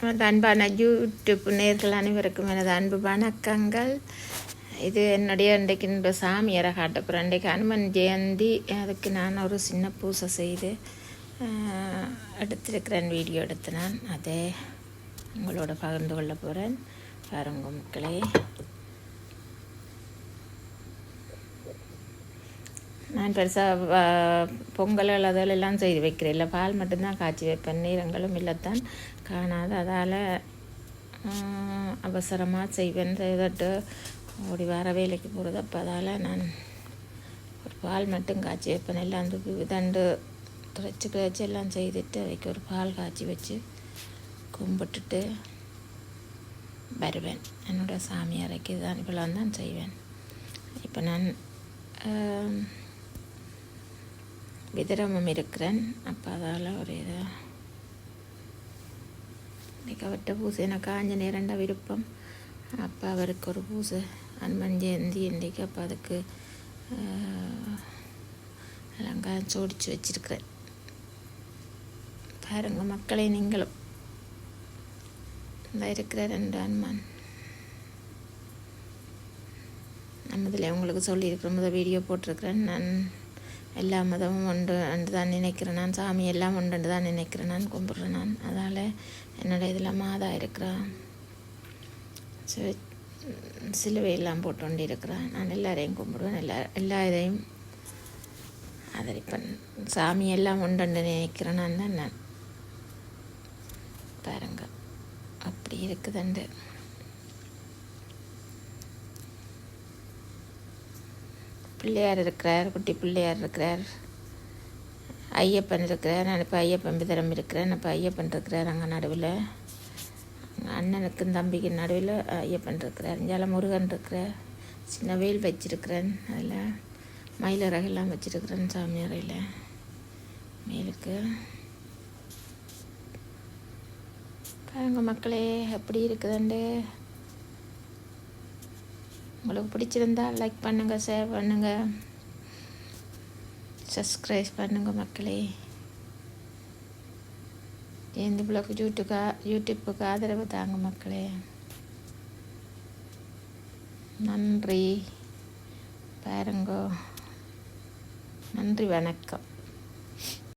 எனது அன்பான யூடியூப் நேர்கள் அனைவருக்கும் எனது அன்பு வணக்கங்கள். இது என்னுடைய இன்றைக்கு இந்த சாமியாரை காட்டப்புறேன் இன்றைக்கு அனுமன் ஜெயந்தி. அதுக்கு நான் ஒரு சின்ன பூசை செய்து எடுத்திருக்கிறேன். வீடியோ எடுத்து நான் அதை உங்களோட பகிர்ந்து கொள்ள போகிறேன் பாருங்க மக்களே நான் பெருசாக பொங்கல் அதெல்லாம் செய்து வைக்கிறேன். இல்லை பால் மட்டும்தான் காய்ச்சி வைப்பேன். நீரங்களும் இல்லைத்தான். காணாது அதால் அவசரமாக செய்வேன். செய்துட்டு ஓடி வர வேலைக்கு போகிறது அப்போ அதால் நான் ஒரு பால் மட்டும் காய்ச்சி வைப்பேன். எல்லாம் துப்பி தண்டு துடைச்சி கிடச்சி எல்லாம் செய்துட்டு அவைக்கு ஒரு பால் காய்ச்சி வச்சு கும்பிட்டுட்டு வருவேன். என்னோட சாமி அறைக்கு தான் இவ்வளோ தான் செய்வேன். இப்போ நான் விதிரமம் இருக்கிறேன். அப்போ அதால் ஒரு இதை. இன்றைக்கி அவர்கிட்ட பூசை. எனக்கு காஞ்ச நேரண்ட விருப்பம். அப்போ அவருக்கு ஒரு பூசை. அனுமன் ஜெயந்தி இன்றைக்கு அப்போ அதுக்கு அலங்காரம் சோடிச்சு வச்சிருக்கிறேன். பாருங்க மக்களை நீங்களும். இந்த இருக்கிற ரெண்டு அனுமான் நம்மதில் உங்களுக்கு சொல்லியிருக்கிற முதல் வீடியோ போட்டிருக்கிறேன். நான் எல்லா மதமும் ஒன்று என்று தான் நினைக்கிறேன் நான். சாமி எல்லாம் உண்டு தான் நினைக்கிறேன் நான். கும்பிட்றேன் நான். அதால் என்னோட இதில் மாதா இருக்கிறான் சி- சிலுவையெல்லாம் போட்டு கொண்டு இருக்கிறான் நான் எல்லாரையும் கும்பிடுவேன். எல்லா எல்லா இதையும் ஆதரிப்பேன். சாமி எல்லாம் உண்டு நினைக்கிறேன் நான் தான் நான். பாருங்க. அப்படி இருக்குதுண்டு. பிள்ளையார் இருக்கிறார் குட்டி பிள்ளையார் இருக்கிறார். ஐயப்பன் இருக்கிறார் நான் இப்போ ஐயப்பன் பிதரம் இருக்கிறேன் இப்போ ஐயப்பன் இருக்கிறார் அங்கே நடுவில். அண்ணனுக்கும் தம்பிக்கு நடுவில் ஐயப்பன் இருக்கிறார் இஞ்சால முருகன் இருக்கிறார் சின்ன வெயில் வச்சிருக்கிறேன் அதில். மயிலறகெல்லாம் வச்சுருக்கிறேன் சாமி அறையில். மேலுக்கு. பாருங்க மக்களே எப்படி இருக்குதுண்டு. உங்களுக்கு பிடிச்சிருந்தா லைக் பண்ணுங்கள் ஷேர் பண்ணுங்கள் சப்ஸ்கிரைப் பண்ணுங்கள் மக்களே. இந்த பிளாக் யூடியூக்கா யூடியூப்புக்கு ஆதரவு தாங்க மக்களே. நன்றி. பாருங்கோ. நன்றி வணக்கம்.